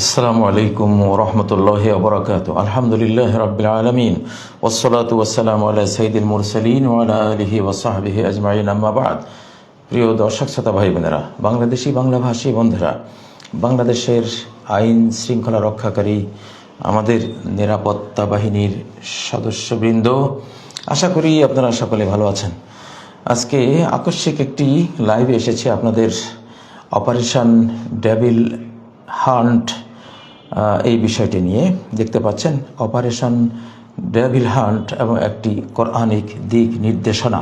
আসসালামু আলাইকুম ওরহমতুল্লাহ ওবরাকাত আলহামদুলিল্লাহ রবিল আলমিন ওসলাত ওসালাম আল্লাহ সঈদুল মুরসলিন ওয়ালা আলহি ওসাহাবিহি আজমাইন আম্মাবাদ প্রিয় দর্শক, শ্রোতা ভাই বোনেরা, বাংলাদেশি, বাংলাভাষী বন্ধুরা, বাংলাদেশের আইন শৃঙ্খলা রক্ষাকারী আমাদের নিরাপত্তা বাহিনীর সদস্যবৃন্দ, আশা করি আপনারা সকলে ভালো আছেন। আজকে আকস্মিক একটি লাইভে এসেছে আপনাদের অপারেশন ডেভিল হান্ট এই বিষয়টি নিয়ে দেখতে পাচ্ছেন অপারেশন ডেভিল হান্ট এবং একটি কোরআনিক দিক নির্দেশনা।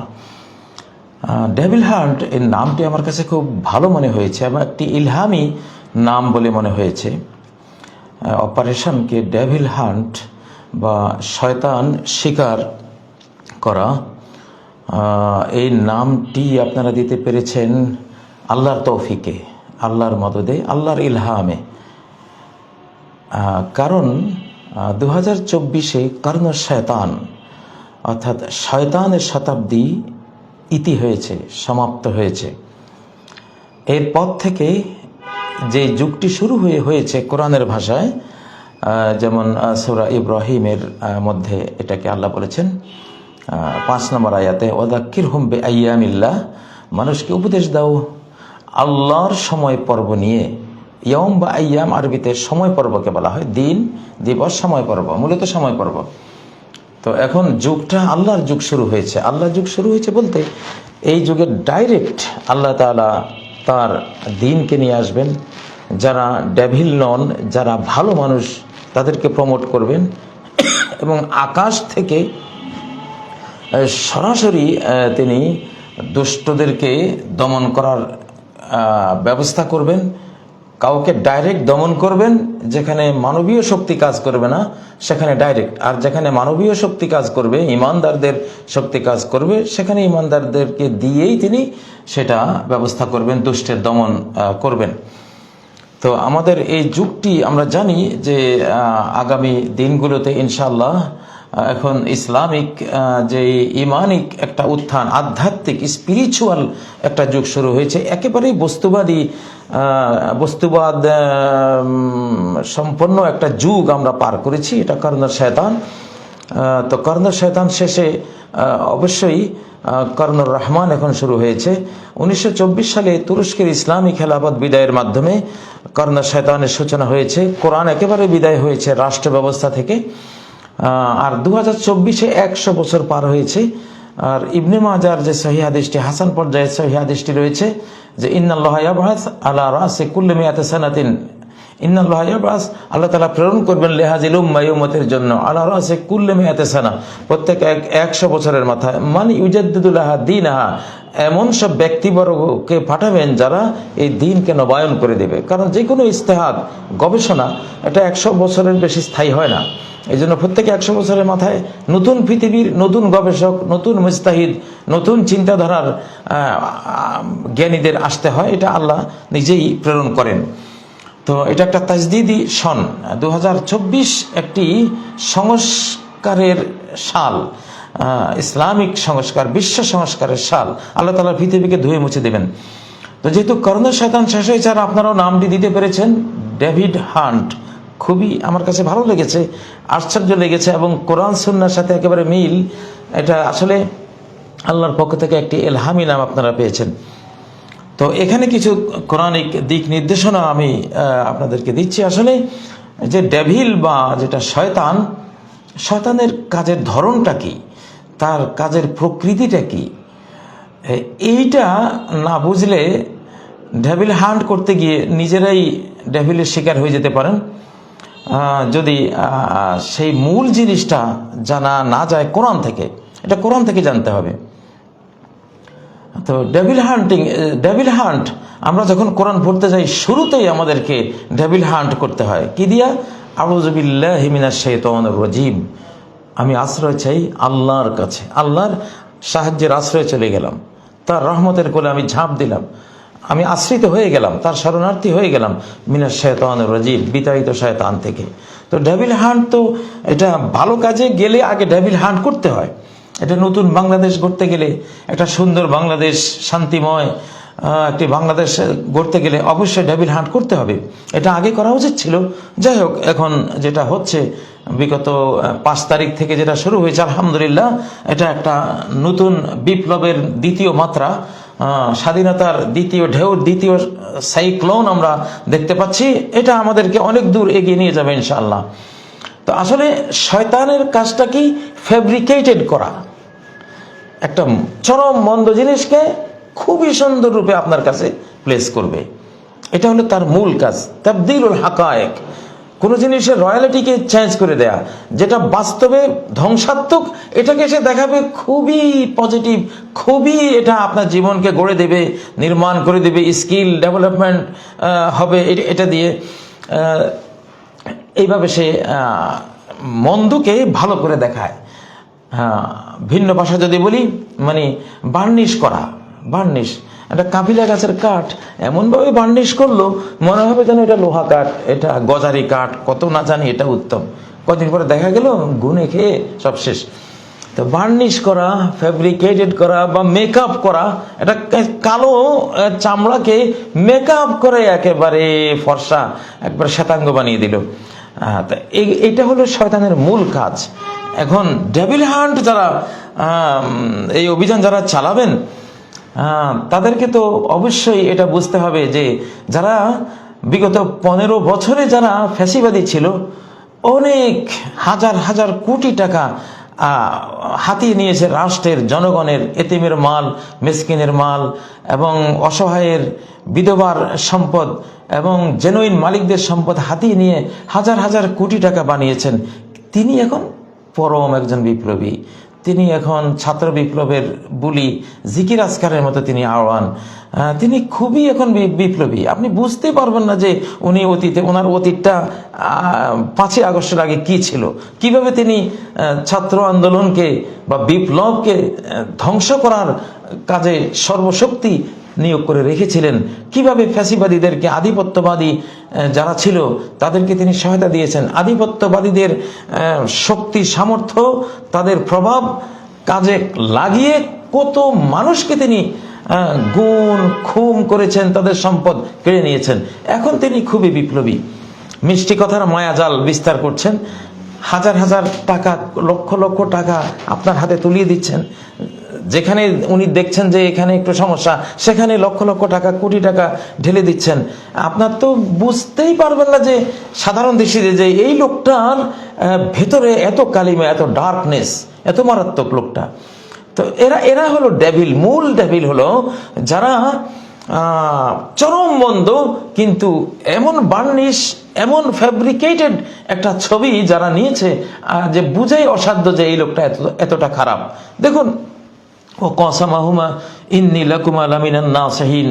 ডেভিল হান্ট এর নামটি আমার কাছে খুব ভালো মনে হয়েছে এবং একটি ইলহামি নাম বলে মনে হয়েছে। অপারেশনকে ডেভিল হান্ট বা শয়তান শিকার করা। এই নামটি আপনারা দিতে পেরেছেন আল্লাহর তৌফিকে। আল্লাহর মদদে, আল্লাহর ইলহামে। কারণ দু হাজার চব্বিশে কর্ণ শয়তান, অর্থাৎ শয়তানের শতাব্দী ইতি হয়েছে, সমাপ্ত হয়েছে। এরপর থেকে যে যুগটি শুরু হয়ে, হয়েছে কোরআনের ভাষায় যেমন সূরা ইব্রাহিমের মধ্যে এটাকে আল্লাহ বলেছেন পাঁচ নম্বর আয়াতে ওদাক্কির হুম্বে আয়ামিল্লাহ মানুষকে উপদেশ দাও আল্লাহর সময় পর্ব নিয়ে ইয়ম বা আয়াম আরবিতে সময় পর্বকে বলা হয়, দিন, দিবস, সময় পর্ব, মূলত সময় পর্ব। তো এখন যুগটা আল্লাহর যুগ শুরু হয়েছে। আল্লাহর যুগ শুরু হয়েছে বলতে এই যুগে ডাইরেক্ট আল্লাহ তাআলা তার দিনকে নিয়ে আসবেন। যারা ডেভিল নন, যারা ভালো মানুষ, তাদেরকে প্রমোট করবেন। এবং আকাশ থেকে সরাসরি তিনি দুষ্টদেরকে দমন করার ব্যবস্থা করবেন, কাউকে ডাইরেক্ট দমন করবেন, যেখানে মানবীয় শক্তি কাজ করবে না, সেখানে ডাইরেক্ট আর যেখানে মানবীয় শক্তি কাজ করবে, ইমানদারদের শক্তি কাজ করবে, সেখানে ইমানদারদেরকে দিয়েই তিনি সেটা ব্যবস্থা করবেন, দুষ্টের দমন করবেন। তো আমাদের এই যুগটি আমরা জানি যে আগামী দিনগুলোতে ইনশাল্লাহ এখন ইসলামিক যে ইমানিক একটা উত্থান আধ্যাত্মিক স্পিরিচুয়াল একটা যুগ শুরু হয়েছে একেবারেই বস্তুবাদী বস্তুবাদ সম্পন্ন একটা যুগ আমরা পার করেছি। এটা কর্ণ শয়তান। তো কর্ণ শয়তান শেষে অবশ্যই আহ, কর্ণর রহমান এখন শুরু হয়েছে। উনিশশো চব্বিশ সালে তুরস্কের ইসলামী খেলাফত বিদায়ের মাধ্যমে কর্ণ শয়তানের সূচনা হয়েছে। কোরআন একেবারে বিদায় হয়েছে রাষ্ট্র ব্যবস্থা থেকে। আর দু হাজার চব্বিশে একশো বছর পার হয়েছে। আর ইবনে মাজার যে সহি হাসান পর্যায়ের সহি রয়েছে যে, ইন্নাল্লাহ ইয়াবহাস আলা রাসে কুল্লি মিয়াতে সানাতিন। ইন্নাল্লাহ ইয়াবহাস আল্লাহ তাআলা প্রেরণ করবেন লেহাজিল উম্মাহ উম্মতের জন্য। আলা রাসে কুল্লি মিয়াতে সানা। প্রত্যেক এক একশো বছরের মাথায়। মানে ইউজাদ্দিদুল্লাহ দিনাহা? এমন সব ব্যক্তিবর্গকে পাঠাবেন যারা এই দিনকে নবায়ন করে দেবে। কারণ যে কোনো ইস্তেহাদ গবেষণা, এটা একশো বছরের বেশি স্থায়ী হয় না। এই জন্য প্রত্যেকে একশো বছরের মাথায় নতুন পৃথিবীর নতুন গবেষক, নতুন মুস্তাহিদ, নতুন চিন্তাধারার জ্ঞানীদের আসতে হয়। এটা আল্লাহ নিজেই প্রেরণ করেন। তো এটা একটা তাজদিদি সন। দু একটি সংস্কারের সাল ইসলামিক সংস্কার, বিশ্ব সংস্কারের সাল। আল্লাহ তালা পৃথিবীকে ধুয়ে মুছে দেবেন। তো যেহেতু করোনা শয়তান শেষ হয়েছে, আর আপনারাও নামটি দিতে পেরেছেন, ডেভিড হান্ট। খুবই আমার কাছে ভালো লেগেছে, আশ্চর্য লেগেছে এবং কোরআন সুন্নার সাথে একেবারে মিল। এটা আসলে আল্লাহর পক্ষ থেকে একটি এলহামি নাম আপনারা পেয়েছেন। তো এখানে কিছু কোরআনিক দিক নির্দেশনা আমি আপনাদেরকে দিচ্ছি। আসলে যে ডেভিল বা যেটা শয়তান, শয়তানের কাজের ধরনটা কি? তার কাজের প্রকৃতিটা কি? এইটা না বুঝলে ডেভিল হান্ট করতে গিয়ে নিজেরাই ডেভিলের শিকার হয়ে যেতে পারেন। যদি সেই মূল জিনিসটা জানা না যায় কোরআন থেকে, এটা কোরআন থেকে জানতে হবে। তো ডেভিল হান্টিং ডেভিল হান্ট আমরা যখন কোরআন পড়তে যাই, শুরুতেই আমাদেরকে ডেভিল হান্ট করতে হয়। কি দিয়া? আবুজবিল্লাহ হিমিনা শেতন রজিম। আমি আশ্রয় চাই আল্লাহর কাছে। আল্লাহর সাহায্যের আশ্রয় চলে গেলাম। তার রহমতের কোলে আমি ঝাঁপ দিলাম। আমি আশ্রিত হয়ে গেলাম, তার শরণার্থী হয়ে গেলাম মিনা শেতান রাজিব বিতাড়িত শয়তান থেকে। তো ডেভিল হান্ট তো এটা ভালো কাজে গেলে আগে ডেভিল হান্ট করতে হয়। এটা নতুন বাংলাদেশ গড়তে গেলে, একটা সুন্দর বাংলাদেশ, শান্তিময় একটি বাংলাদেশ গড়তে গেলে অবশ্যই ডেভিল হান্ট করতে হবে। এটা আগে করা উচিত ছিল। যাই হোক, এখন যেটা হচ্ছে, বিগত পাঁচ তারিখ থেকে যেটা শুরু হয়েছে, আলহামদুলিল্লাহ, এটা একটা নতুন বিপ্লবের দ্বিতীয় মাত্রা। স্বাধীনতার দ্বিতীয় ঢেউ দ্বিতীয় সাইক্লোন আমরা দেখতে পাচ্ছি। এটা আমাদেরকে অনেক দূর এগিয়ে নিয়ে যাবে ইনশাআল্লাহ। তো আসলে শয়তানের কাজটা কি? ফেব্রিকেটেড করা। একটা চরম মন্দ জিনিসকে খুবই সুন্দর রূপে আপনার কাছে প্লেস করবে। এটা হলো তার মূল কাজ। তাবদিলুল হাকায়েক। কোনো জিনিসের রয়্যালিটিকে চেঞ্জ করে দেয়া, যেটা বাস্তবে ধ্বংসাত্মক, এটাকে সে দেখাবে খুবই পজিটিভ, খুবই এটা আপনার জীবনকে গড়ে দেবে, নির্মাণ করে দেবে, স্কিল ডেভেলপমেন্ট হবে এটা- দিয়ে এইভাবে সে মন্দকে ভালো করে দেখায়। হ্যাঁ ভিন্ন ভাষা যদি বলি মানে বার্নিশ করা, বার্নিশ একটা কাপিলা গাছের কাঠ এমনভাবে বার্নিশ করল, মনে হবে যেন এটা লোহা কাঠ, এটা গজারি কাঠ, কত না জানি এটা উত্তম। কদিন পরে দেখা গেল, গুনে খেয়ে সব শেষ। তো বার্নিশ করা ফ্যাব্রিকেটেড করা বা মেকআপ করা এটা কালো চামড়াকে মেকআপ করে একেবারে ফর্সা, একবার শ্বেতাঙ্গ বানিয়ে দিল। তা এইটা হলো শয়তানের মূল কাজ। এখন ডেভিল হান্ট যারা এই অভিযান যারা চালাবেন তাদেরকে তো অবশ্যই এটা বুঝতে হবে যে যারা বিগত পনেরো বছরে যারা ফ্যাসিবাদী ছিল, অনেক হাজার হাজার কোটি টাকা হাতিয়ে নিয়েছে রাষ্ট্রের জনগণের এতিমের মাল, মেসকিনের মাল এবং অসহায়ের বিধবার সম্পদ এবং জেনুইন মালিকদের সম্পদ হাতিয়ে নিয়ে হাজার হাজার কোটি টাকা বানিয়েছেন। তিনি এখন পরম একজন বিপ্লবী। তিনি এখন ছাত্র বিপ্লবের বুলি জিকির আসকারের মতো তিনি আহ্বান। তিনি খুবই এখন বিপ্লবী। আপনি বুঝতে পারবেন না যে উনি অতীতে ওনার অতীতটা পাঁচই আগস্টের আগে কি ছিল? কীভাবে তিনি ছাত্র আন্দোলনকে বা বিপ্লবকে ধ্বংস করার কাজে সর্বশক্তি নিয়োগ করে রেখেছিলেন। কীভাবে ফ্যাসিবাদীদেরকে, আধিপত্যবাদী যারা ছিল, তাদেরকে তিনি সহায়তা দিয়েছেন? আধিপত্যবাদীদের শক্তি, সামর্থ্য, তাদের প্রভাব কাজে লাগিয়ে কত মানুষকে তিনি গুণ, খুম করেছেন, তাদের সম্পদ কেড়ে নিয়েছেন। এখন তিনি খুবই বিপ্লবী। মিষ্টি কথার মায়াজাল বিস্তার করছেন। হাজার হাজার টাকা, লক্ষ লক্ষ টাকা আপনার হাতে তুলিয়ে দিচ্ছেন। যেখানে উনি দেখছেন যে এখানে একটু সমস্যা, সেখানে লক্ষ লক্ষ টাকা, কোটি টাকা ঢেলে দিচ্ছেন। আপনার তো বুঝতেই পারবেন না যে সাধারণ দৃষ্টিতে যে এই লোকটার ভেতরে এত কালিমা, এত ডার্কনেস এত মারাত্মক লোকটা। তো এরা এরা হলো ডেভিল মূল ডেভিল হলো যারা চরম বন্ধ কিন্তু এমন বার্নিশ এমন ফ্যাব্রিকেটেড একটা ছবি যারা নিয়েছে যে বুঝাই অসাধ্য যে এই লোকটা এত, এতটা খারাপ। দেখুন ইন্নি লামিনান নাসিহিন।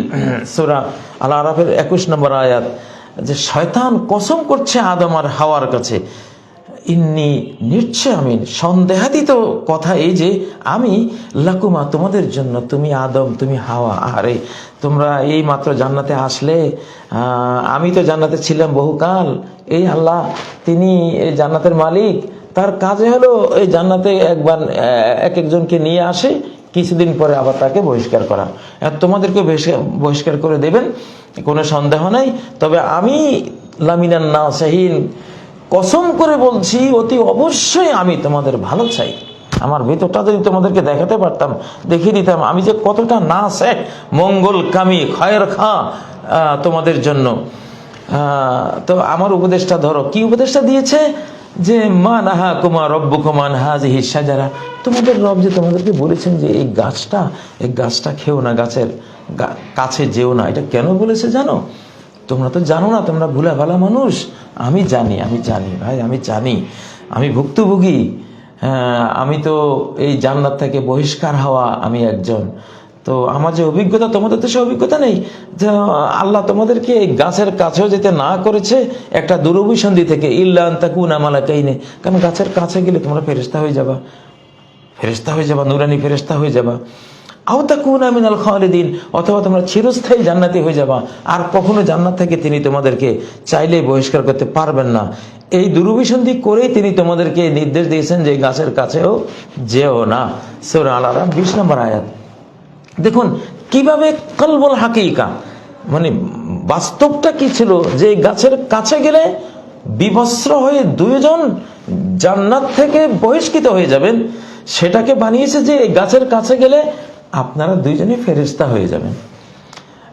সূরা আল আরাফের 21 নম্বর আয়াত, যে শয়তান কসম করছে আদম আর হাওয়ার কাছে। ইন্নি কথা এই যে আমি, লাকুমা, তোমাদের জন্য, তুমি আদম, তুমি হাওয়া। আরে তোমরা এই মাত্র জান্নাতে আসলে আমি তো জান্নাতে ছিলাম বহুকাল। এই আল্লাহ, তিনি এই জান্নাতের মালিক। তার কাজে হলো এই জান্নাতে একবার এক একজনকে নিয়ে আসে কিছুদিন পরে আবার তাকে বহিষ্কার করা। তোমাদেরকে বহিষ্কার- করে দেবেন, কোনো সন্দেহ নাই। তবে আমি লামিনান না সাহিন কসম করে বলছি, অতি অবশ্যই আমি তোমাদের ভালো চাই। আমার ভিতরটা যদি তোমাদেরকে দেখাতে পারতাম, দেখিয়ে দিতাম, আমি যে কতটা না সে মঙ্গল কামি, খয়ের খা তোমাদের জন্য। তো আমার উপদেশটা ধরো। কি উপদেশটা দিয়েছে? যে মা নাহা কুমা রব্বু কুমান হাজিহি সাজারা তোমাদের রব যে তোমাদেরকে বলেছেন যে এই গাছটা এই গাছটা খেও না গাছের কাছে যেও না। এটা কেন বলেছে জানো? তোমরা তো জানো না তোমরা ভুলা ভালা মানুষ। আমি জানি আমি জানি ভাই আমি জানি। আমি ভুক্তভোগী। হ্যাঁ, আমি তো এই জান্নাত থেকে বহিষ্কার হওয়া আমি একজন। তো আমার যে অভিজ্ঞতা, তোমাদের তো সে অভিজ্ঞতা নেই যে আল্লাহ তোমাদেরকে এই গাছের কাছেও যেতে না করেছে, একটা দুরভিসন্ধি থেকে ইল্লান তাকুন আমালা কাইনে কারণ গাছের কাছে গেলে তোমরা ফেরিস্তা হয়ে যাবা। ফেরেস্তা হয়ে যাবা, নুরানি ফেরেস্তা হয়ে যাবা। আওতা কুন আমিনাল খালিদিন, অথবা তোমরা চিরস্থায়ী জান্নাতি হয়ে যাবা। আর কখনো জান্নাত থেকে তিনি তোমাদেরকে চাইলে বহিষ্কার করতে পারবেন না। এই দুরভিসন্ধি করেই তিনি তোমাদেরকে নির্দেশ দিয়েছেন যে গাছের কাছেও যেও না। সৌরা আলারা বিশ নম্বর আয়াত। দেখুন কীভাবে কলবল হাকিকা? মানে বাস্তবটা কি ছিল? যে গাছের কাছে গেলে বিবস্ত্র হয়ে দুইজন জান্নাত থেকে বহিষ্কৃত হয়ে যাবেন। সেটাকে বানিয়েছে যে গাছের কাছে গেলে আপনারা দুইজনই ফেরেস্তা হয়ে যাবেন।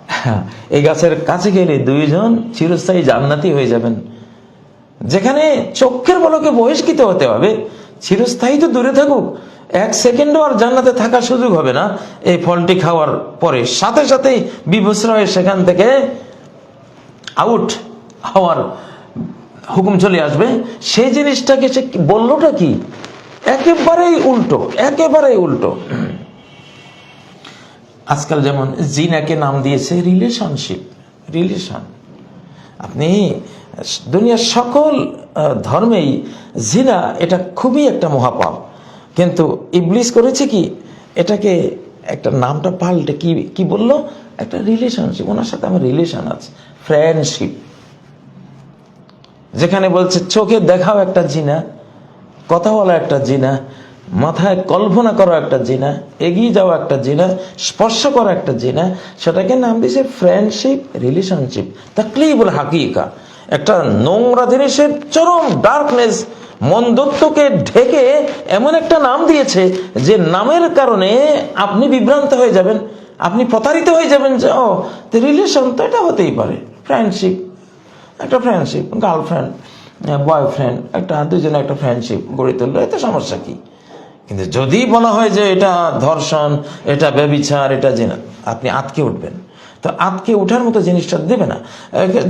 হ্যাঁ, এই গাছের কাছে গেলে দুইজন চিরস্থায়ী জান্নাতি হয়ে যাবেন। যেখানে চক্ষের বলকে বহিষ্কৃত হতে হবে। চিরস্থায়ী তো দূরে থাকুক। এক সেকেন্ডও আর জান্নাতে থাকার সুযোগ হবে না। এই ফলটি খাওয়ার পরে সাথে সাথেই বিভস্র হয়ে সেখান থেকে আউট হওয়ার হুকুম চলে আসবে। সেই জিনিসটাকে সে বললোটা কি? একেবারেই উল্টো একেবারেই উল্টো। আজকাল যেমন জিনাকে নাম দিয়েছে রিলেশনশিপ রিলেশন আপনি দুনিয়ার সকল ধর্মেই জিনা এটা খুবই একটা মহাপাপ। কিন্তু ইবলিস করেছে কি? এটাকে একটা নামটা পাল্টে কি কি বলল? একটা রিলেশনশিপ ওনার সাথে আমার রিলেশন আছে ফ্রেন্ডশিপ যেখানে বলছে, চোখে দেখাও একটা জিনা, কথা বলা একটা জিনা, মাথায় কল্পনা করা একটা জিনা, এগিয়ে যাওয়া একটা জিনা, স্পর্শ করা একটা জিনা। সেটাকে নাম দিয়েছে ফ্রেন্ডশিপ রিলেশনশিপ তাকলিবুল হাকিকা, একটা নোংরা জিনিসের চরম ডার্কনেস মন্দত্বকে ঢেকে এমন একটা নাম দিয়েছে যে নামের কারণে আপনি বিভ্রান্ত হয়ে যাবেন, আপনি প্রতারিত হয়ে যাবেন যে, ও রিলেশন তো এটা হতেই পারে ফ্রেন্ডশিপ একটা ফ্রেন্ডশিপ গার্লফ্রেন্ড বয়ফ্রেন্ড একটা দুজনে একটা ফ্রেন্ডশিপ গড়ে তুললো, এতে সমস্যা কি? কিন্তু যদি বলা হয় যে এটা ধর্ষণ, এটা ব্যবিচার, এটা জেনা, আপনি আটকে উঠবেন। তো আতকে ওঠার মতো জিনিসটা দেবে না।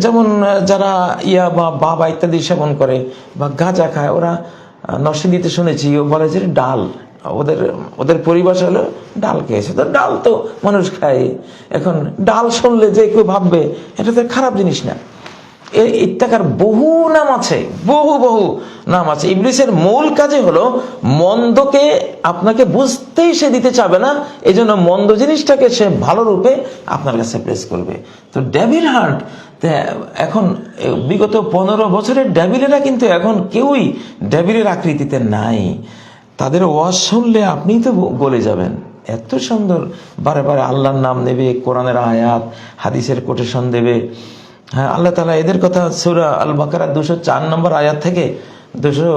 যেমন যারা ইয়া বা বাবা ইত্যাদি সেবন করে বা গাঁজা খায়, ওরা নরসিংদীতে শুনেছি, ও বলে যে ডাল, ওদের ওদের পরিবেশ হলো ডাল খেয়েছে। তো ডাল তো মানুষ খায়। এখন ডাল শুনলে যে কেউ ভাববে, এটা তো খারাপ জিনিস না। এর ইত্যাকার বহু নাম আছে, বহু বহু নাম আছে। ইবলিসের মূল কাজে হলো মন্দকে আপনাকে বুঝতেই সে দিতে চাবে না এই জন্য মন্দ জিনিসটাকে সে ভালো রূপে আপনার কাছে প্রেস করবে। তো ডেভিল হার্ট এখন বিগত পনেরো বছরের ডেভিলেরা কিন্তু এখন কেউই ডেভিলের আকৃতিতে নাই। তাদের ওয়াজ শুনলে আপনিই তো গলে যাবেন। এত সুন্দর, বারে বারে আল্লাহর নাম নেবে, কোরআনের আয়াত, হাদিসের কোটেশন দেবে। হ্যাঁ আল্লাহ তালা এদের কথা সুরা আল বাকারা দুশো চার নম্বর আয়াত থেকে দুশো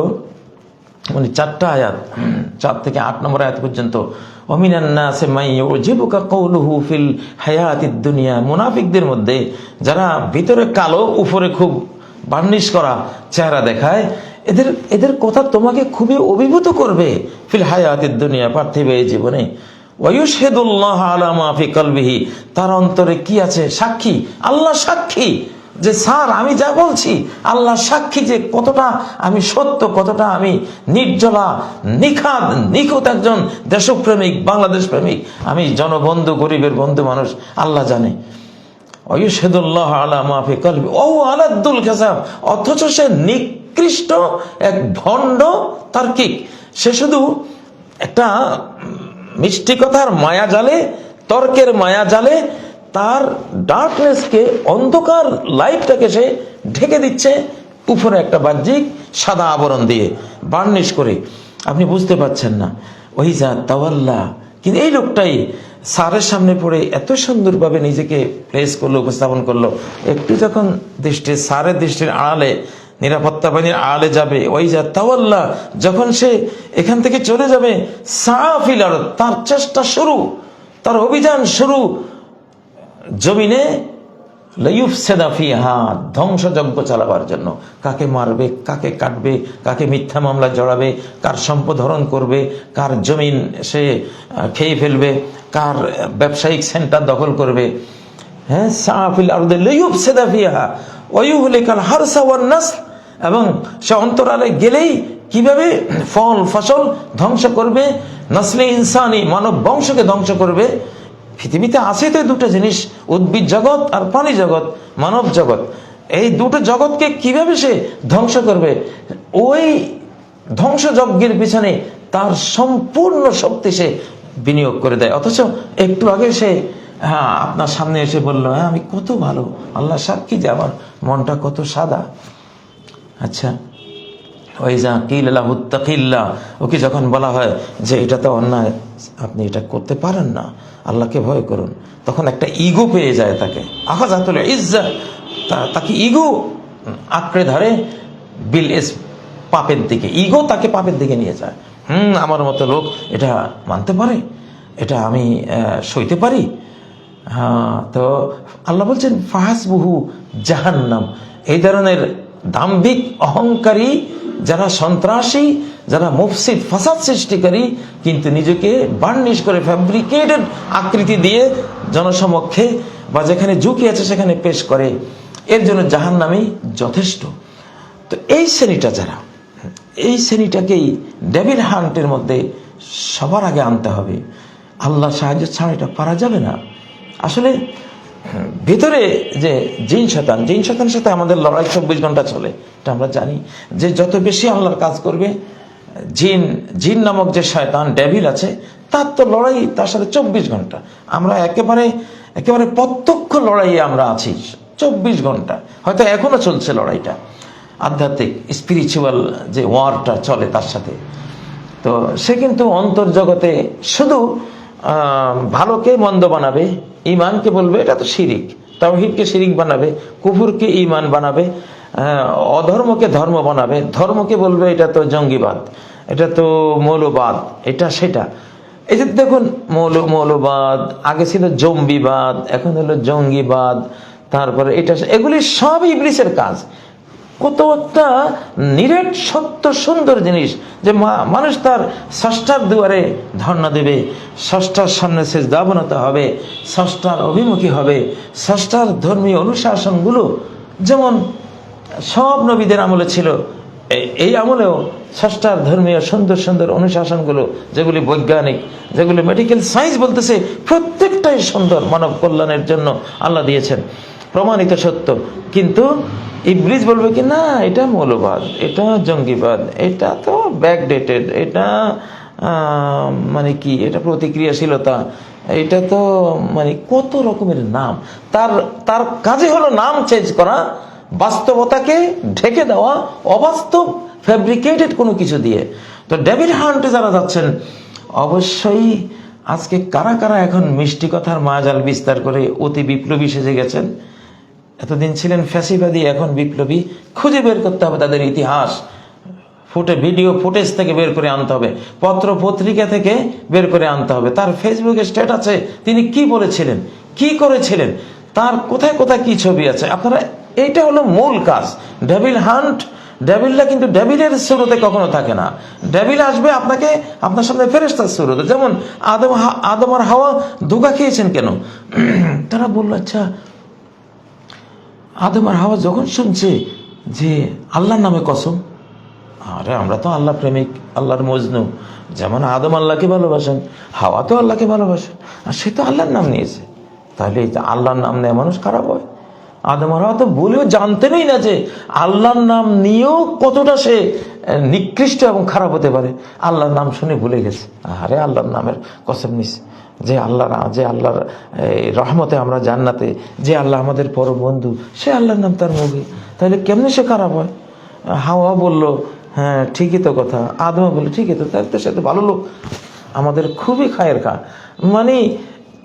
মানে চারটা আয়াত, চার থেকে আট নম্বর আয়াত পর্যন্ত অমিনান্নাসে মাই ওজিবুকা কৌলুহু ফিল হায়াতিদ দুনিয়া। মুনাফিকদের মধ্যে যারা ভিতরে কালো, উপরে খুব বার্নিশ করা চেহারা দেখায়, এদের এদের কথা তোমাকে খুবই অভিভূত করবে। ফিল হায়াতিদ দুনিয়া, পার্থিব এই জীবনে। ওয়ুশহেদুল্লাহ আলা মাফি কলবিহি। তার অন্তরে কি আছে? সাক্ষী। আল্লাহ সাক্ষী। যে, স্যার, আমি যা বলছি, আল্লাহ সাক্ষী যে কতটা আমি সত্য, কতটা আমি নির্জলা, নিখাদ, নিখুঁত একজন দেশপ্রেমিক, বাংলাদেশ প্রেমিক, আমি জনবন্ধু, গরিবের বন্ধু মানুষ, আল্লাহ জানে। অয়ুশেদুল্লাহ আলা মাফি কলবি ও আলাদ্দুল কাসাব। অথচ সে নিকৃষ্ট এক ভণ্ড তার্কিক। সে শুধু একটা মিষ্টি কথার মায়া জালে, তর্কের মায়া জালে, তার ডার্কনেসকে অন্ধকার লাইফটাকে সে ঢেকে দিচ্ছে উপরে একটা বাহ্যিক সাদা আবরণ দিয়ে বার্নিশ করে। আপনি বুঝতে পারছেন না। ওই যা তাওয়াল্লা। কিন্তু এই লোকটাই স্যারের সামনে পড়ে এত সুন্দরভাবে নিজেকে প্লেস করল, উপস্থাপন করল। একটু যখন দৃষ্টি, স্যারের দৃষ্টির আড়ালে নিরাপত্তা বাহিনীর আড়ালে যাবে। ওই যা তাওয়াল্লা, যখন সে এখান থেকে চলে যাবে সাফিলার তার চেষ্টা শুরু, তার অভিযান শুরু। জমিনে সেদাফিহা ধ্বংসযজ্ঞ চালাবার জন্য। কাকে মারবে, কাকে কাটবে, কাকে মিথ্যা মামলা জড়াবে, কার সম্পদ হরণ করবে, কার জমিন সে খেয়ে ফেলবে, কার ব্যবসায়িক সেন্টার দখল করবে। হ্যাঁ সাফিল আরদে লয়ুফ সেদাফিহা ওয়ুহলিকাল হারসা ওয়ান নাসল এবং সে অন্তরালে গেলেই কীভাবে ফল, ফসল ধ্বংস করবে? নসলে ইনসানি, মানব বংশকে ধ্বংস করবে? পৃথিবীতে আছে তো দুটো জিনিস, উদ্ভিদ জগৎ আর প্রাণী জগৎ, মানব জগৎ। এই দুটো জগৎকে কীভাবে সে ধ্বংস করবে? ওই ধ্বংসযজ্ঞের পিছনে তার সম্পূর্ণ শক্তি সে বিনিয়োগ করে দেয়। অথচ একটু আগে সে হ্যাঁ আপনার সামনে এসে বলল হ্যাঁ আমি কত ভালো আল্লাহ সাক্ষী যে আমার মনটা কত সাদা। আচ্ছা। ওই যা কিল্লা ওকে যখন বলা হয় যে এটা তো অন্যায়, আপনি এটা করতে পারেন না, আল্লাহকে ভয় করুন। তখন একটা ইগো পেয়ে যায় তাকে। আহাজাতুল ইজ্জা তাকে ইগো আঁকড়ে ধরে বিল এস পাপের দিকে। ইগো তাকে পাপের দিকে নিয়ে যায়। হুম, আমার মতো লোক, এটা মানতে পারে? এটা আমি সইতে পারি? হ্যাঁ তো আল্লাহ বলছেন, ফাহাসবুহু জাহান্নাম। এই ধরনের দাম্ভিক অহংকারী, যারা সন্ত্রাসী, যারা মুফসিদ ফাসাদ সৃষ্টিকারী, কিন্তু নিজেকে বার্নিশ করে ফ্যাব্রিকেটেড আকৃতি দিয়ে জনসমক্ষে বা যেখানে ঝুঁকি আছে সেখানে পেশ করে, এর জন্য জাহান জাহান্নামই যথেষ্ট। তো এই শ্রেণীটা যারা, এই শ্রেণীটাকেই ডেভিল হান্টের মধ্যে সবার আগে আনতে হবে। আল্লাহ সাহায্য ছাড়া এটা পারা যাবে না। আসলে ভিতরে যে জিন শতান জিন শতানের সাথে আমাদের লড়াই চব্বিশ ঘণ্টা চলে, এটা আমরা জানি। যে যত বেশি আল্লাহর কাজ করবে, জিন জিন নামক যে শয়তান, ডেভিল আছে, তার তো লড়াই তার সাথে চব্বিশ ঘণ্টা। আমরা একেবারে একেবারে প্রত্যক্ষ লড়াইয়ে আমরা আছি চব্বিশ ঘণ্টা। হয়তো এখনও চলছে লড়াইটা। আধ্যাত্মিক স্পিরিচুয়াল যে ওয়ারটা চলে তার সাথে। তো সে কিন্তু অন্তর্জগতে শুধু ভালোকে মন্দ বানাবে ইমানকে বলবে, এটা তো শিরিক। তাওহিদকে শিরিক বানাবে, কুফুরকে ইমান বানাবে অধর্মকে ধর্ম বানাবে। ধর্মকে বলবে, এটা তো জঙ্গিবাদ, এটা তো মৌলবাদ, এটা সেটা। এই যে দেখুন, মৌল, মৌলবাদ, আগে ছিল জম্বিবাদ, এখন হলো জঙ্গিবাদ, তারপরে এটা, এগুলি সব ইবলিসের কাজ। কত একটা নিরেট, সত্য, সুন্দর জিনিস যে মানুষ তার ষষ্ঠার দুয়ারে ধর্ণা দেবে। ষষ্ঠার সামনে শেষ দাবনাতে হবে ষষ্ঠার অভিমুখী হবে। ষষ্ঠার ধর্মীয় অনুশাসনগুলো যেমন সব নবীদের আমলে ছিল এই আমলেও ষষ্ঠার ধর্মীয় সুন্দর সুন্দর অনুশাসনগুলো, যেগুলি বৈজ্ঞানিক, যেগুলি মেডিকেল সায়েন্স বলতেছে, প্রত্যেকটাই সুন্দর মানব কল্যাণের জন্য আল্লাহ দিয়েছেন। প্রমাণিত সত্য। কিন্তু ইবলিস বলবে কি, না, এটা মৌলবাদ, এটা জঙ্গিবাদ, এটা তো ব্যাকডেটেড এটা মানে কি, এটা প্রতিক্রিয়াশীলতা, এটা তো মানে কত রকমের নাম। তার তার কাজে হলো নাম চেঞ্জ করা, বাস্তবতাকে ঢেকে দেওয়া, অবাস্তব ফ্যাব্রিকেটেড কোনো কিছু দিয়ে। তো ডেভিড হান্টে যারা যাচ্ছেন, অবশ্যই আজকে কারা কারা এখন মিষ্টি কথার মায়াজাল বিস্তার করে অতি বিপ্লবী সেজে গেছেন? এতদিন ছিলেন ফ্যাসিবাদী, এখন বিপ্লবী। খুঁজে বের করতে হবে তাদের ইতিহাস। ফুটে, ভিডিও ফুটেজ থেকে বের করে আনতে হবে। পত্র পত্রিকা থেকে বের করে আনতে হবে। তার ফেসবুকে স্ট্যাটাসে তিনি কি বলেছিলেন? কি করেছিলেন? তার কোথায় কোথায় কি ছবি আছে? আপনারা, এইটা হলো মূল কাজ। ডেভিল হান্ট ডেভিলটা কিন্তু ডেভিলের শুরুতে কখনো থাকে না। ডেভিল আসবে আপনাকে, আপনার সামনে ফেরেস্তার শুরুতে যেমন আদম আদম আর হাওয়া ধোকা খেয়েছেন কেন? তারা বলল আচ্ছা আদম আর হাওয়া যখন শুনছে যে আল্লাহর নামে কসম, আরে আমরা তো আল্লাহ প্রেমিক, আল্লাহর মজনু। যেমন আদম আল্লাহকে ভালোবাসেন, হাওয়া তো আল্লাহকে ভালোবাসেন, আর সে তো আল্লাহর নাম নিয়েছে। তাহলে এই আল্লাহর নাম নেয় মানুষ খারাপ হয়? আদম আর হাওয়া তো বলেও জানতেনই না যে আল্লাহর নাম নিয়েও কতটা সে নিকৃষ্ট এবং খারাপ হতে পারে। আল্লাহর নাম শুনে ভুলে গেছে। আরে আল্লাহর নামের কসম নিছে যে আল্লাহ যে আল্লাহর রহমতে আমরা জান্নাতে, যে আল্লাহ আমাদের পরম বন্ধু, সে আল্লাহর নাম তার মুখে। তাহলে কেমনে সে খারাপ হয়? হাওয়া বলল হ্যাঁ ঠিকই তো কথা। আদমা বলল, ঠিকই তো তার তো সে তো ভালো লোক। আমাদের খুবই খায়ের খা। মানে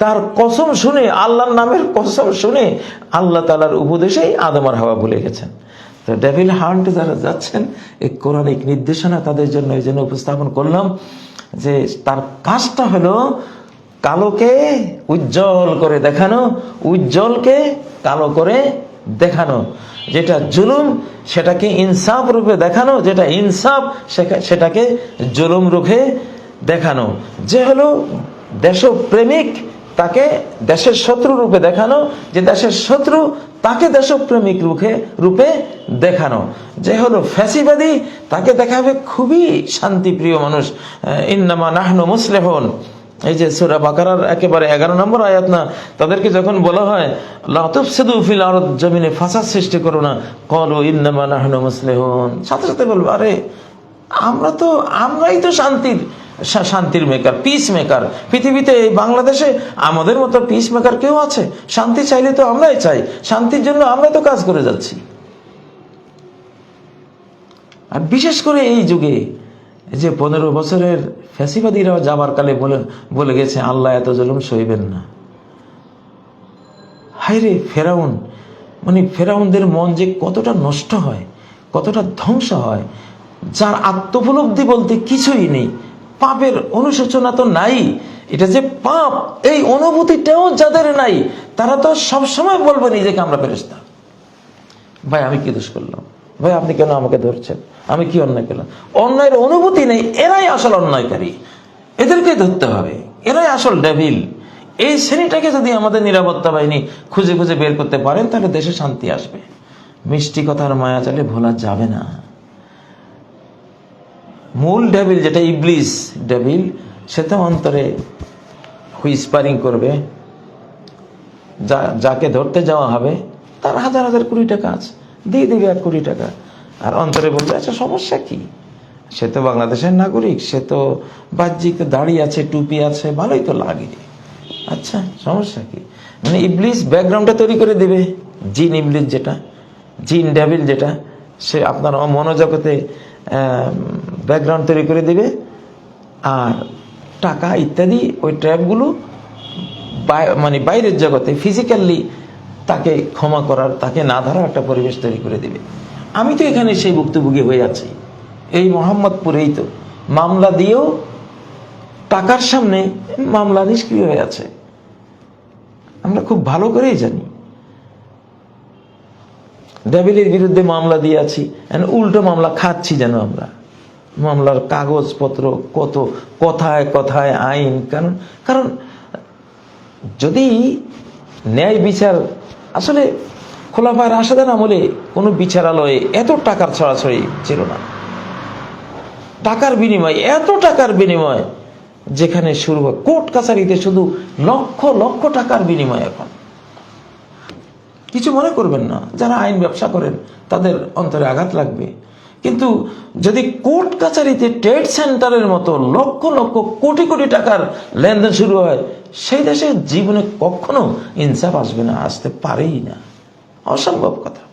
তার কসম শুনে, আল্লাহর নামের কসম শুনে আল্লাহ তালার উপদেশেই আদম আর হাওয়া ভুলে গেছেন। তো ডেভিল হান্ট যারা যাচ্ছেন, এই কোরআনিক নির্দেশনা তাদের জন্য এই জন্য উপস্থাপন করলাম যে তার কাজটা হলো কালোকে উজ্জ্বল করে দেখানো, উজ্জ্বলকে কালো করে দেখানো। যেটা জুলুম, সেটাকে ইনসাফ রূপে দেখানো, যেটা ইনসাফ সেটাকে জুলুম রূপে দেখানো। যে হলো দেশপ্রেমিক, তাকে দেশের শত্রু রূপে দেখানো, যে দেশের শত্রু, তাকে দেশপ্রেমিক রূপে রূপে দেখানো। যে হলো ফ্যাসিবাদী, তাকে দেখাবে খুবই শান্তিপ্রিয় মানুষ। ইন্নামা নাহনু মুসলেহন। এই যে সুরা বাকারার একেবারে এগারো নম্বর আয়াত না, তাদেরকে যখন বলা হয় লাতুফ ফিল জমিনে ফাসাদ সৃষ্টি করো না, কলো মুসলেহন সাথে সাথে বলব, আরে, আমরা তো, আমরাই তো শান্তির শান্তির মেকার পিস মেকার পৃথিবীতে এই বাংলাদেশে আমাদের মতো পিস মেকার কেউ আছে? শান্তি চাইলে তো আমরাই চাই। শান্তির জন্য আমরা তো কাজ করে যাচ্ছি। আর বিশেষ করে এই যুগে যে পনেরো বছরের ফ্যাসিবাদীরাও যাবার কালে বলে বলে গেছে, আল্লাহ এত জুলুম সইবেন না। হায়রে ফেরাউন মানে ফেরাউনদের মন যে কতটা নষ্ট হয়, কতটা ধ্বংস হয়, যার আত্মোপলব্ধি বলতে কিছুই নেই, পাপের অনুশোচনা তো নাই, এটা যে পাপ, এই অনুভূতিটাও যাদের নাই, তারা তো সবসময় বলবে নিজেকে আমরা ফেরেস্তা ভাই, আমি কি দোষ করলাম? ভাই, আপনি কেন আমাকে ধরছেন? আমি কি অন্যায় করলাম অন্যায়ের অনুভূতি নেই, এরাই আসল অন্যায়কারী। এদেরকে ধরতে হবে, এরাই আসল ডেভিল এই শ্রেণীটাকে যদি আমাদের নিরাপত্তা বাহিনী খুঁজে খুঁজে বের করতে পারেন তাহলে দেশে শান্তি আসবে। মিষ্টি কথার মায়া চালে ভোলা যাবে না। মূল ডেভিল যেটা ইবলিস ডেভিল সেটা অন্তরে হুইসপারিং করবে। যা, যাকে ধরতে যাওয়া হবে, তার হাজার হাজার কোটি টাকা আছে। দিয়ে দিবে এক কোটি টাকা। আর অন্তরে বলবে আচ্ছা সমস্যা কি? সে তো বাংলাদেশের নাগরিক, সে তো বাহ্যিক দাড়ি আছে, টুপি আছে, ভালোই তো লাগে। আচ্ছা সমস্যা কি? মানে ইবলিস ব্যাকগ্রাউন্ডটা তৈরি করে দেবে। জিন ইবলিস যেটা, জিন ডেভিল যেটা, সে আপনার মনোজগতে ব্যাকগ্রাউন্ড তৈরি করে দেবে। আর টাকা ইত্যাদি, ওই ট্র্যাপগুলো মানে বাইরের জগতে ফিজিক্যালি তাকে ক্ষমা করার, তাকে না ধরার একটা পরিবেশ তৈরি করে দিবে। আমি তো এখানে সেই ভুক্তভোগী হয়ে আছি। এই মোহাম্মদপুরেই তো। মামলা দিয়েও টাকার সামনে মামলা নিষ্ক্রিয় হয়ে আছে। আমরা খুব ভালো করেই জানি। ডেভিলের বিরুদ্ধে মামলা দিয়ে আছি উল্টো মামলা খাচ্ছি যেন আমরা। মামলার কাগজপত্র কত, কথায় কথায় আইন, কারণ কারণ যদি ন্যায় বিচার, আসলে খোলাফায় রাশেদান আমলে কোনো বিচারালয়ে এত টাকার ছড়াছড়ি ছিল না। টাকার বিনিময়, এত টাকার বিনিময় যেখানে শুরু হয়, কোর্ট কাছারিতে শুধু লক্ষ লক্ষ টাকার বিনিময় এখন। কিছু মনে করবেন না, যারা আইন ব্যবসা করেন, তাদের অন্তরে আঘাত লাগবে। কিন্তু যদি কোর্ট কাছারিতে ট্রেড সেন্টারের মতো লক্ষ লক্ষ, কোটি কোটি টাকার লেনদেন শুরু হয়, সেই দেশে জীবনে কখনো ইনসাফ আসবে না, আসতে পারেই না। অসম্ভব কথা।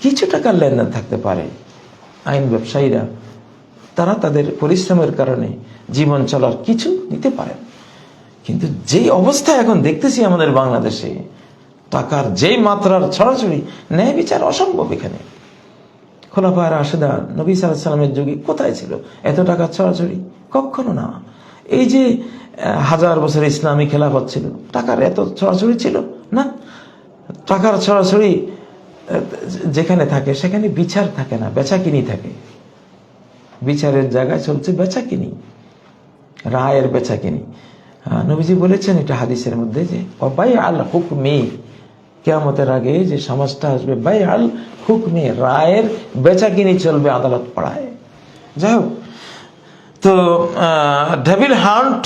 কিছু টাকার লেনদেন থাকতে পারে। আইন ব্যবসায়ীরা, তারা তাদের পরিশ্রমের কারণে জীবন চলার কিছু নিতে পারেন কিন্তু যেই অবস্থা এখন দেখতেছি আমাদের বাংলাদেশে, টাকার যেই মাত্রার ছড়াছড়ি, ন্যায় বিচার অসম্ভব এখানে। খোলাফায় রাশেদা নবী সাল্লামের যুগে কোথায় ছিল? এত টাকা ছড়াছড়ি? কখনো না। এই যে হাজার বছর ইসলামী খেলাফত ছিল, টাকার এত ছড়াছড়ি ছিল না? টাকার ছড়াছড়ি যেখানে থাকে, সেখানে বিচার থাকে না বেচা কিনি থাকে। বিচারের জায়গায় চলছে বেচা কিনি রায়ের বেচা কিনি নবীজি বলেছেন এটা হাদিসের মধ্যে যে বাই আল হুকমি কেয়ামতের আগে যে সমাজটা আসবে বাই আল হুকমি রায়ের বেচা কিনি চলবে আদালত পাড়ায়। যাই হোক, তো ডেভিল হান্ট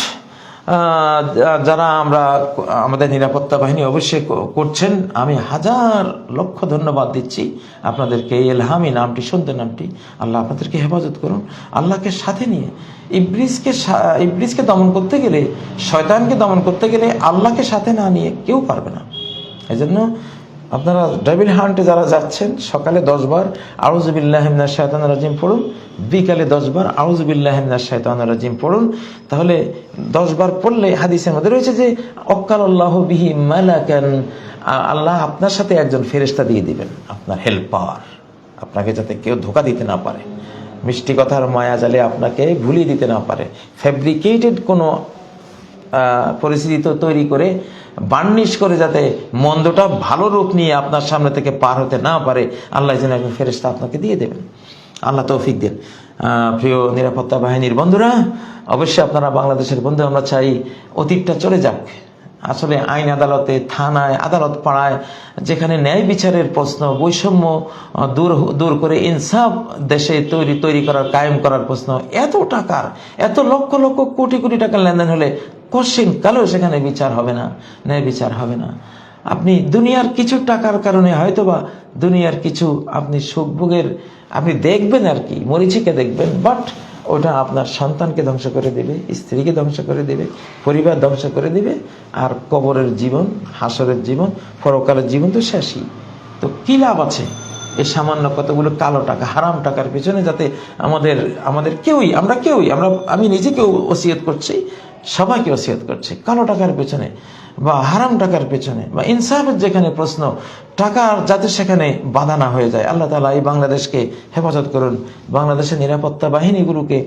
যারা আমরা, আমাদের নিরাপত্তা বাহিনী অবশ্যই করছেন। আমি হাজার লক্ষ ধন্যবাদ দিচ্ছি আপনাদেরকে। এই এলহামি নামটি শুনতে নামটি, আল্লাহ আপনাদেরকে হেফাজত করুন। আল্লাহকে সাথে নিয়ে ইব্রিসকে সা- ইব্রিসকে দমন করতে গেলে, শয়তানকে দমন করতে গেলে আল্লাহকে সাথে না নিয়ে কেউ পারবে না। এই জন্য আপনারা ডেভিল হান্টে যারা যাচ্ছেন, সকালে দশবার আউজবিল্লাহিমনা শয়তান রাজিম পড়ুন। বিকালে দশবার আউজবিল্লাহিমনা শায়তান রাজিম পড়ুন। তাহলে দশবার পড়লে হাদিসের মধ্যে রয়েছে যে অক্কাল আল্লাহ বিহি মালাকান, আল্লাহ আপনার সাথে একজন ফেরেশতা দিয়ে দিবেন, আপনার হেল্পার। আপনাকে যাতে কেউ ধোকা দিতে না পারে। মিষ্টি কথার মায়া জালে আপনাকে ভুলিয়ে দিতে না পারে। ফ্যাব্রিকেটেড কোনো পরিস্থিতি তৈরি করে, বার্নিশ করে যাতে মন্দটা ভালো রূপ নিয়ে আপনার সামনে থেকে পার হতে না পারে, আল্লাহ যেন একজন ফেরেস্তা আপনাকে দিয়ে দেবেন। আল্লাহ তৌফিক দেন। প্রিয় নিরাপত্তা বাহিনীর বন্ধুরা, অবশ্যই আপনারা বাংলাদেশের বন্ধু, আমরা চাই অতীতটা চলে যাক। আসলে আইন আদালতে, থানায়, আদালত পাড়ায়, যেখানে ন্যায় বিচারের প্রশ্ন, বৈষম্য দূর দূর করে ইনসাফ দেশে তৈরি তৈরি করার, কায়েম করার প্রশ্ন, এত টাকার, এত লক্ষ লক্ষ কোটি কোটি টাকার লেনদেন হলে কোশ্চিন কালেও সেখানে বিচার হবে না, ন্যায় বিচার হবে না। আপনি দুনিয়ার কিছু টাকার কারণে হয়তোবা দুনিয়ার কিছু আপনি সুখভোগের আপনি দেখবেন আর কি, মরিচিকে দেখবেন বাট ওটা আপনার সন্তানকে ধ্বংস করে দেবে, স্ত্রীকে ধ্বংস করে দেবে, পরিবার ধ্বংস করে দেবে, আর কবরের জীবন, হাসরের জীবন, পরকালের জীবন তো শেষই। তো কী লাভ আছে? এই সামান্য কতগুলো কালো টাকা, হারাম টাকার পেছনে যাতে আমাদের আমাদের কেউই, আমরা কেউই, আমরা, আমি নিজেকেও ওসিয়ত করছি, সবাইকে ওসিয়ত করছি, কালো টাকার পেছনে। বা হারাম টাকার পেছনে, বা ইনসাফের যেখানে প্রশ্ন, টাকার যাতে সেখানে বাধা না হয়ে যায়। আল্লাহ তালা এই বাংলাদেশকে হেফাজত করুন। বাংলাদেশের নিরাপত্তা বাহিনীগুলোকে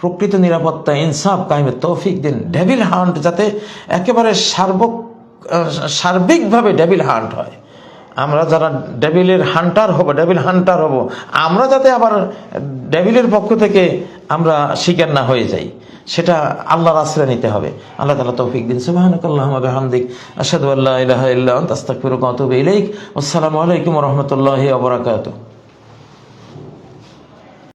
প্রকৃত নিরাপত্তা, ইনসাফ কায়েমের তৌফিক দিন। ডেভিল হান্ট যাতে একেবারে সার্বক সার্বিকভাবে ডেভিল হান্ট হয়। আমরা যারা ডেভিলের হান্টার হব, ডেভিল হান্টার হব, আমরা যাতে আবার ডেভিলের পক্ষ থেকে আমরা শিকার না হয়ে যাই, সেটা আল্লাহর আশ্রয় নিতে হবে। আল্লাহ তালা তৌফিক দিন। সুবাহানকাল্লাহমদিক আসাদু আল্লাহ ইহ ইল্লা আতুবু ইলাইক। আসসালামু আলাইকুম রহমতুল্লাহ বারাকাতুহু।